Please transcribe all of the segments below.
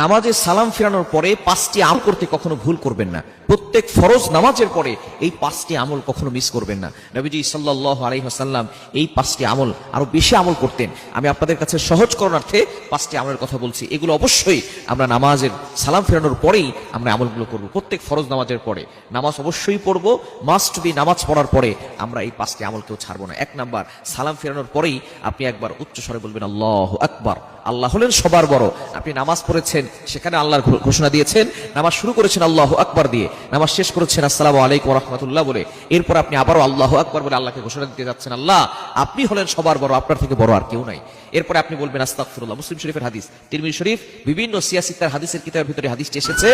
নামাজে সালাম ফেরানোর পরে পাঁচটি আমল করতে কখনো ভুল করবেন না। প্রত্যেক ফরজ নামাজের পরে এই পাঁচটি আমল কখনো মিস করবেন না। নবীজি সাল্লাহ আলহিহাসাল্লাম এই পাঁচটি আমল আরও বেশি আমল করতেন। আমি আপনাদের কাছে সহজ করণার্থে পাঁচটি আমলের কথা বলছি। এগুলো অবশ্যই আমরা নামাজের সালাম ফেরানোর পরেই আমরা আমলগুলো করব। প্রত্যেক ফরজ নামাজের পরে। নামাজ অবশ্যই পড়ব মাস্ট বি নামাজ পড়ার পরে আমরা এই পাঁচটি আমল কেউ ছাড়বো না। এক নাম্বার, সালাম ফেরানোর পরেই আপনি একবার উচ্চ স্বরে বলবেন, আল্লাহ আকবার। আল্লাহ হলেন সবার বড়। আপনি নামাজ পড়েছেন, সেখানে আল্লাহর ঘোষণা দিয়েছেন, নামাজ শুরু করেছেন আল্লাহ আকবার দিয়ে, নামাজ শেষ করেছেন, আসসালামু আলাইকুম রহমতুল্লাহ বলে। এরপর আপনি আবারও আল্লাহ আকবার বলে আল্লাহকে ঘোষণা দিতে যাচ্ছেন, আল্লাহ, আপনি হলেন সবার বড়, আপনার থেকে বড় আর কেউ নাই। এরপরে আপনি বলবেন, আস্তাগফিরুল্লাহ, মুসলিম শরীফের হাদিস, তিরমিজি শরীফ, বিভিন্ন সিয়াসিতার হাদিসের কিতাবের ভিতরে হাদিসটি এসেছে।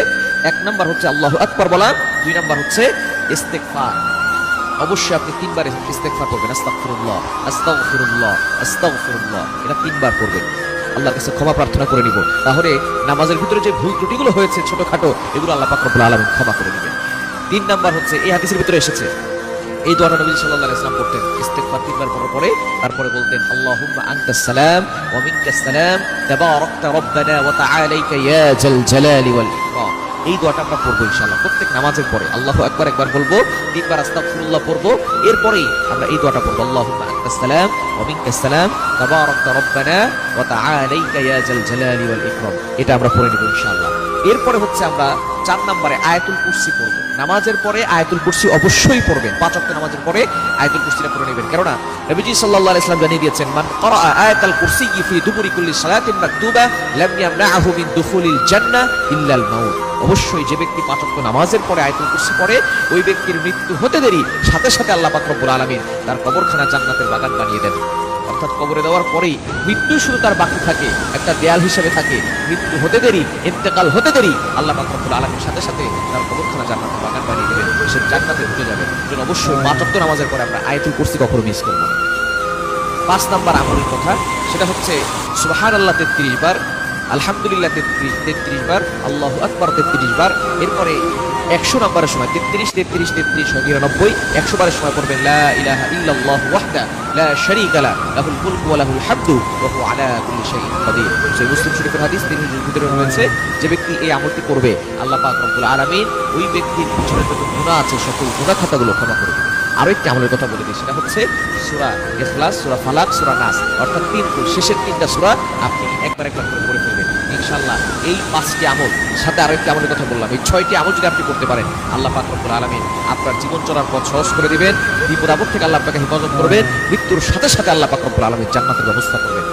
এক নাম্বার হচ্ছে আল্লাহ আকবার বলা, দুই নাম্বার হচ্ছে ইস্তেগফার। অবশ্যই আপনি তিনবার ইস্তেগফার করবেন, আস্তাগফিরুল্লাহ আস্তাগফিরুল্লাহ আস্তাগফিরুল্লাহ, এটা তিনবার করবেন। আল্লাহর কাছে ক্ষমা প্রার্থনা করে নিব। তাহলে নামাজের ভিতরে যে ভুল ত্রুটিগুলো হয়েছে ছোটখাটো, এগুলো আল্লাহ পাক রব্বুল আলামিন ক্ষমা করে নেবেন তিন নাম্বার হচ্ছে, এই হাদিসের ভিতরে এসেছে, এই দোয়াটা নবী সাল্লাল্লাহু আলাইহি করতেন। ইস্তেকবার তিনবার পর পরে, তারপরে বলতেন, আল্লাহুম্মা আনতা সালাম ওয়া মিনকা সালাম, তাবারাকতা রব্বানা ওয়া তাআলাইকা ইয়া জাল জালালি ওয়াল ইকরাম। এই দোয়াটা আমরা পড়ব ইনশাআল্লাহ। প্রত্যেক নামাজের পরে, আল্লাহ একবার একবার বলব, তিনবার আস্তাগফিরুল্লাহ পড়ব, এরপরেই আমরা এই দোয়াটা পড়ব। আনতাস সালাম এটা আমরা পড়ে এরপরে হচ্ছে আমরা চার নম্বরে আয়াতুল কুরসি পড়ব। নামাজের পরে আয়াতুল কুরসি অবশ্যই পড়বেন। পাঁচ ওয়াক্ত নামাজের পরে আয়াতুল কুরসিটা পড়ে নেবেন। কেননা নবীজি সাল্লাল্লাহু আলাইহি সাল্লাম জানিয়ে দিয়েছেন, মান ক্বারা আয়াতাল কুরসি ফি দুবুরি কুল্লি অবশ্যই যে ব্যক্তি পাঁচ ওয়াক্ত নামাজের পরে আয়াতুল কুরসি পড়ে, ওই ব্যক্তির মৃত্যু হতে দেরি। সাথে সাথে আল্লাহ পাক রব্বুল আলামিন তার কবরখানা জান্নাতের বাগান বানিয়ে দেন। অর্থাৎ কবরে দেওয়ার পরেই মৃত্যু শুধু তার বাকি থাকে, একটা দেয়াল হিসেবে থাকে। মৃত্যু হতে দেরি, ইন্তেকাল হতে দেরি, আল্লাহ পাক রব্বুল আলামিনের সাথে সাথে তার কবরখানা জান্নাতের বাগান বানিয়ে দেবেন। সে জান্নাতে ঢুকে যাবে। জন্য অবশ্যই পাঁচ ওয়াক্ত নামাজের পরে আমরা আয়াতুল কুরসি কখনো মিস করব পাঁচ নাম্বার আমলের কথা, সেটা হচ্ছে সুবাহান আল্লাহ তেত্রিশ বার আলহামদুলিল্লাহ তেত্রিশ তেত্রিশ বার, আল্লাহ আকবর তেত্রিশ বার, এরপরে একশো নম্বরের সময় তেত্রিশ তেত্রিশ তেত্রিশ নিরানব্বই, একশো বারের সময় পড়বেন আলা তিনি ভিতরে রয়েছে, যে ব্যক্তি এই আমলটি করবে, আল্লাহ পাক আলামিন ওই ব্যক্তির পিছনে যত গুনাহ আছে, সকল গুনাহ খাতাগুলো ক্ষমা করে দেবেন আরও একটি আমলের কথা বলে দিই, সেটা হচ্ছে সুরা এখলাস সুরা ফালাক, সুরা নাস। অর্থাৎ তিন শেষের তিনটা সুরা আপনি একবার একবার করে পড়ে ফেলবেন। ইনশাল্লাহ এই পাঁচটি আমল সাথে আরও একটি আমলের কথা বললাম। এই ছয়টি আমল যদি আপনি করতে পারেন, আল্লাহ পাক রব্বুল আলামিন আপনার জীবন চলার পথ সহজ করে দেবেন। বিপদ আপদ থেকে আল্লাহ আপনাকে হেফাজত করবেন। মৃত্যুর সাথে সাথে আল্লাহ পাক রব্বুল আলামিন জান্নাতের ব্যবস্থা করবেন।